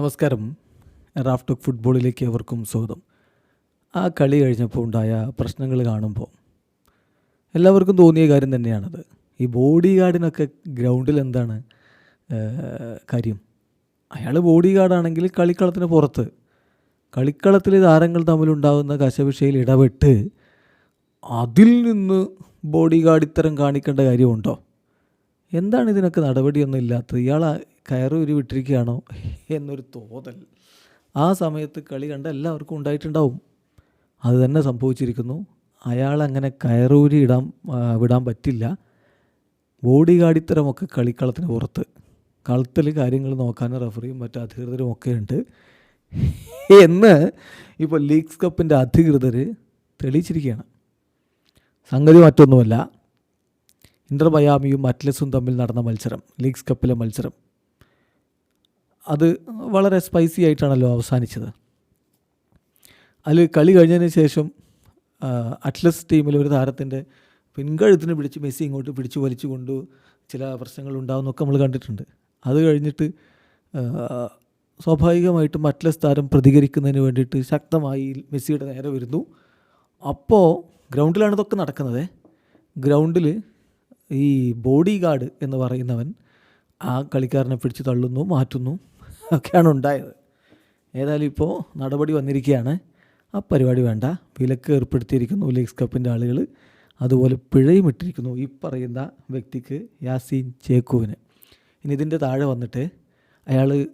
നമസ്കാരം. റാഫ്റ്റോക്ക് ഫുട്ബോളിലേക്ക് അവർക്കും സ്വാഗതം. ആ കളി കഴിഞ്ഞപ്പോൾ ഉണ്ടായ പ്രശ്നങ്ങൾ കാണുമ്പോൾ എല്ലാവർക്കും തോന്നിയ കാര്യം തന്നെയാണത്. ഈ ബോഡി ഗാർഡിനൊക്കെ ഗ്രൗണ്ടിൽ എന്താണ് കാര്യം? അയാൾ ബോഡി ഗാർഡാണെങ്കിൽ കളിക്കളത്തിന് പുറത്ത് കളിക്കളത്തിൽ താരങ്ങൾ തമ്മിലുണ്ടാകുന്ന കശവിഷയിൽ ഇടപെട്ട് അതിൽ നിന്ന് ബോഡി ഗാർഡ് ഇത്തരം കാണിക്കേണ്ട കാര്യമുണ്ടോ? എന്താണ് ഇതിനൊക്കെ നടപടിയൊന്നും ഇല്ലാത്തത്? ഇയാൾ കയറൂരി വിട്ടിരിക്കുകയാണോ എന്നൊരു തോന്നൽ. ആ സമയത്ത് കളി കണ്ട എല്ലാവർക്കും ഉണ്ടായിട്ടുണ്ടാവും. അത് തന്നെ സംഭവിച്ചിരിക്കുന്നു. അയാൾ അങ്ങനെ കയറൂരി ഇടാൻ വിടാൻ പറ്റില്ല. ബോഡി ഗാർഡിത്തരമൊക്കെ കളിക്കളത്തിന് പുറത്ത്. കളത്തിൽ കാര്യങ്ങൾ നോക്കാൻ റഫറിയും മറ്റു അധികൃതരും ഒക്കെ ഉണ്ട്. എന്ന് ഇപ്പോൾ ലീഗ്സ് കപ്പിന്റെ അധികൃതർ തെളിയിച്ചിരിക്കുകയാണ്. സംഗതി മറ്റൊന്നുമല്ല. ഇന്റർ മയാമിയും അറ്റ്ലസും തമ്മിൽ നടന്ന മത്സരം ലീഗ്സ് കപ്പിലെ മത്സരം. അത് വളരെ സ്പൈസി ആയിട്ടാണല്ലോ അവസാനിച്ചത്. അതിൽ കളി കഴിഞ്ഞതിന് ശേഷം അറ്റ്ലസ് ടീമിലെ ഒരു താരത്തിന്റെ പിൻകഴുത്തിന് പിടിച്ച് മെസ്സി ഇങ്ങോട്ട് പിടിച്ചു വലിച്ചു കൊണ്ട് ചില പ്രശ്നങ്ങൾ ഉണ്ടാകുന്നൊക്കെ നമ്മൾ കണ്ടിട്ടുണ്ട്. അത് കഴിഞ്ഞിട്ട് സ്വാഭാവികമായിട്ടും അറ്റ്ലസ് താരം പ്രതികരിക്കുന്നതിന് വേണ്ടിയിട്ട് ശക്തമായി മെസ്സിയുടെ നേരെ വരുന്നു. അപ്പോൾ ഗ്രൗണ്ടിലാണ് ഇതൊക്കെ നടക്കുന്നത്. ഗ്രൗണ്ടിൽ ഈ ബോഡി ഗാർഡ് എന്ന് പറയുന്നവൻ ആ കളിക്കാരനെ പിടിച്ച് തള്ളുന്നു മാറ്റുന്നു. ഒക്കെയാണ് ഉണ്ടായത്. ഏതായാലും ഇപ്പോൾ നടപടി വന്നിരിക്കുകയാണ്. ആ പരിപാടി വേണ്ട. വിലക്ക് ഏർപ്പെടുത്തിയിരിക്കുന്നു ലീഗ്സ് കപ്പിന്റെ ആളുകൾ. അതുപോലെ പിഴയും ഇട്ടിരിക്കുന്നു ഈ പറയുന്ന വ്യക്തിക്ക് യാസീൻ ചേക്കുവിന് ഇനി ഇതിന്റെ താഴെ വന്നിട്ട് അയാൾ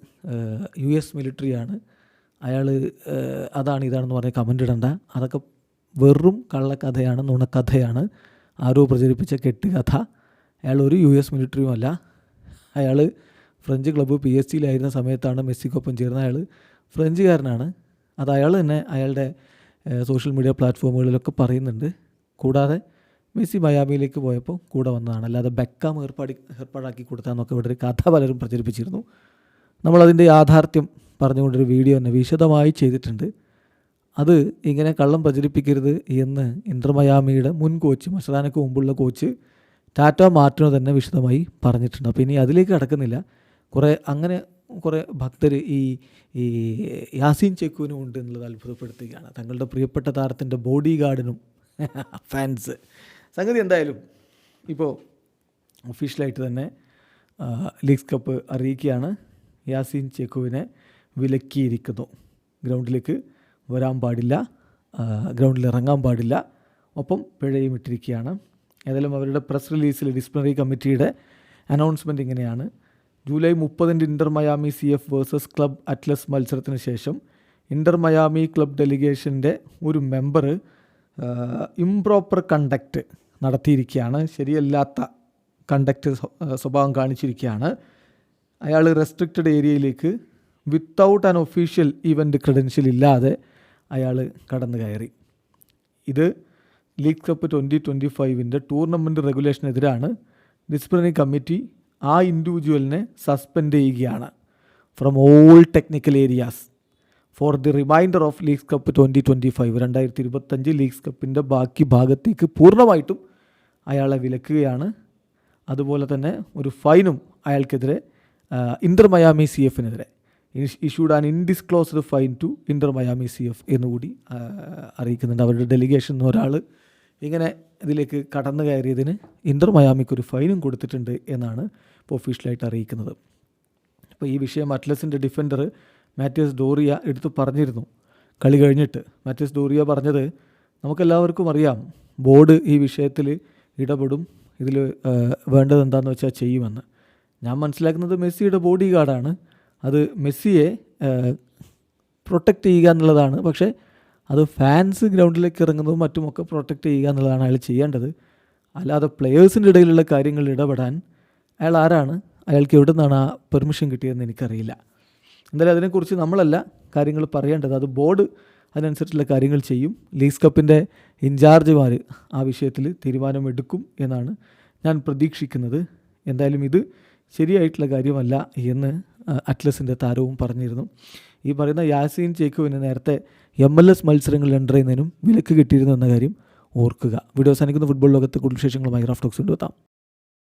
യു എസ് മിലിറ്ററിയാണ് അയാൾ അതാണ് ഇതാണെന്ന് പറഞ്ഞ കമന്റ് ഇടണ്ട. അതൊക്കെ വെറും കള്ളക്കഥയാണ് നുണക്കഥയാണ്. ആരോ പ്രചരിപ്പിച്ച കെട്ടുകഥ. അയാൾ ഒരു യു എസ് മിലിറ്ററിയുമല്ല അയാൾ ഫ്രഞ്ച് ക്ലബ്ബ് പി എസ് സിയിലായിരുന്ന സമയത്താണ് മെസ്സിക്കൊപ്പം ചേർന്ന അയാൾ ഫ്രഞ്ചുകാരനാണ്. അത് അയാൾ തന്നെ അയാളുടെ സോഷ്യൽ മീഡിയ പ്ലാറ്റ്ഫോമുകളിലൊക്കെ പറയുന്നുണ്ട്. കൂടാതെ മെസ്സി മയാമിയിലേക്ക് പോയപ്പോൾ കൂടെ വന്നതാണ്. അല്ലാതെ ബെക്കാം ഏർപ്പാടി ഏർപ്പാടാക്കി കൊടുത്താന്നൊക്കെ ഇവിടെ ഒരു കഥ പലരും പ്രചരിപ്പിച്ചിരുന്നു. നമ്മളതിന്റെ യാഥാർത്ഥ്യം പറഞ്ഞുകൊണ്ടൊരു വീഡിയോ തന്നെ വിശദമായി ചെയ്തിട്ടുണ്ട്. അത് ഇങ്ങനെ കള്ളം പ്രചരിപ്പിക്കരുത് എന്ന് ഇന്റർ മയാമിയുടെ മുൻ കോച്ച് മഷറാനക്ക് മുമ്പുള്ള കോച്ച് ടാറ്റ മാർട്ടിനോ തന്നെ വിശദമായി പറഞ്ഞിട്ടുണ്ട്. അപ്പോൾ ഇനി അതിലേക്ക് കടക്കുന്നില്ല. കുറേ അങ്ങനെ കുറേ ഭക്തർ ഈ ഈ യാസീൻ ചെക്കുവിനും ഉണ്ട് എന്നുള്ളത് അത്ഭുതപ്പെടുത്തുകയാണ്. തങ്ങളുടെ പ്രിയപ്പെട്ട താരത്തിന്റെ ബോഡി ഗാർഡിനും ഫാൻസ്. സംഗതി എന്തായാലും ഇപ്പോൾ ഒഫീഷ്യലായിട്ട് തന്നെ ലീഗ്സ് കപ്പ് അറിയിക്കുകയാണ്. യാസീൻ ചെക്കുവിനെ വിലക്കിയിരിക്കുന്നു. ഗ്രൗണ്ടിലേക്ക് വരാൻ പാടില്ല ഗ്രൗണ്ടിൽ ഇറങ്ങാൻ പാടില്ല. ഒപ്പം പിഴയും ഇട്ടിരിക്കുകയാണ്. ഏതായാലും അവരുടെ പ്രസ് റിലീസിൽ ഡിസിപ്ലിനറി കമ്മിറ്റിയുടെ അനൗൺസ്മെന്റ് ഇങ്ങനെയാണ്. July മുപ്പതിന്റെ Inter Miami C F versus club Atlas മത്സരത്തിന് ശേഷം ഇന്റർ മയാമി ക്ലബ് ഡെലിഗേഷന്റെ ഒരു മെമ്പർ ഇംപ്രോപ്പർ കണ്ടക്റ്റ് നടത്തിയിരിക്കുകയാണ്. ശരിയല്ലാത്ത കണ്ടക്റ്റ് സ്വഭാവം കാണിച്ചിരിക്കുകയാണ്. അയാൾ റെസ്ട്രിക്റ്റഡ് ഏരിയയിലേക്ക് without an official event credential ഇല്ലാതെ അയാൾ കടന്നു കയറി. ഇത് ലീഗ് കപ്പ് ട്വന്റി ട്വന്റി ഫൈവിന്റെ ടൂർണമെന്റ് റെഗുലേഷനെതിരാണ് ഡിസിപ്ലിനറി കമ്മിറ്റി ആ ഇൻഡിവിജ്വലിനെ സസ്പെൻഡ് ചെയ്യുകയാണ് from all technical areas for the reminder of Leagues Cup twenty twenty five രണ്ടായിരത്തി ഇരുപത്തഞ്ച് ലീഗ്സ് കപ്പിന്റെ ബാക്കി ഭാഗത്തേക്ക് പൂർണമായിട്ടും അയാളെ വിലക്കുകയാണ്. അതുപോലെ തന്നെ ഒരു ഫൈനും അയാൾക്കെതിരെ Inter Miami C എഫിനെതിരെ. Issued an undisclosed fine to Inter Miami C F എന്നുകൂടി അറിയിക്കുന്നുണ്ട്. അവരുടെ ഡെലിഗേഷൻ ഒരാൾ ഇങ്ങനെ ഇതിലേക്ക് കടന്നു കയറിയതിന് ഇന്റർ മയാമിക്ക് ഒരു ഫൈനും കൊടുത്തിട്ടുണ്ട് എന്നാണ് ഇപ്പോൾ ഒഫീഷ്യലായിട്ട് അറിയിക്കുന്നത്. അപ്പോൾ ഈ വിഷയം അറ്റ്ലസിന്റെ ഡിഫൻഡർ മാത്യൂസ് ഡോറിയ എടുത്തു പറഞ്ഞിരുന്നു. കളി കഴിഞ്ഞിട്ട് മാത്യൂസ് ഡോറിയ പറഞ്ഞത് നമുക്കെല്ലാവർക്കും അറിയാം ബോർഡ് ഈ വിഷയത്തിൽ ഇടപെടും ഇതിൽ വേണ്ടത് എന്താണെന്ന് വെച്ചാൽ ചെയ്യുമെന്ന്. ഞാൻ മനസ്സിലാക്കുന്നത് മെസ്സിയുടെ ബോഡി ഗാർഡാണ് അത് മെസ്സിയെ പ്രൊട്ടക്റ്റ് ചെയ്യുക എന്നുള്ളതാണ്. പക്ഷേ അത് ഫാൻസ് ഗ്രൗണ്ടിലേക്ക് ഇറങ്ങുന്നതും മറ്റുമൊക്കെ പ്രൊട്ടക്റ്റ് ചെയ്യുക എന്നുള്ളതാണ് അയാൾ ചെയ്യേണ്ടത്. അല്ലാതെ പ്ലെയേഴ്സിന്റെ ഇടയിലുള്ള കാര്യങ്ങളിൽ ഇടപെടാൻ അയാൾ ആരാണ്? അയാൾക്ക് എവിടെ നിന്നാണ് ആ പെർമിഷൻ കിട്ടിയതെന്ന് എനിക്കറിയില്ല. എന്തായാലും അതിനെക്കുറിച്ച് നമ്മളല്ല കാര്യങ്ങൾ പറയേണ്ടത്. അത് ബോർഡ് അതിനനുസരിച്ചുള്ള കാര്യങ്ങൾ ചെയ്യും. ലീഗ്സ് കപ്പിന്റെ ഇൻചാർജുമാർ ആ വിഷയത്തിൽ തീരുമാനമെടുക്കും എന്നാണ് ഞാൻ പ്രതീക്ഷിക്കുന്നത്. എന്തായാലും ഇത് ശരിയായിട്ടുള്ള കാര്യമല്ല എന്ന് അറ്റ്ലസിന്റെ താരവും പറഞ്ഞിരുന്നു. ഈ പറയുന്ന യാസീൻ ചേക്കുവിന് നേരത്തെ എം എൽ എസ് മത്സരങ്ങളിൽ എന്റർ ചെയ്യുന്നതിനും വിലക്ക് കിട്ടിയിരുന്നു എന്ന കാര്യം ഓർക്കുക. വീഡിയോ അവസാനിക്കുന്ന ഫുട്ബോൾ ലോകത്തെ കൂടുതൽ വിശേഷങ്ങളുമായി റാഫ്റ്റോക്സ് കൊണ്ടുവെത്താം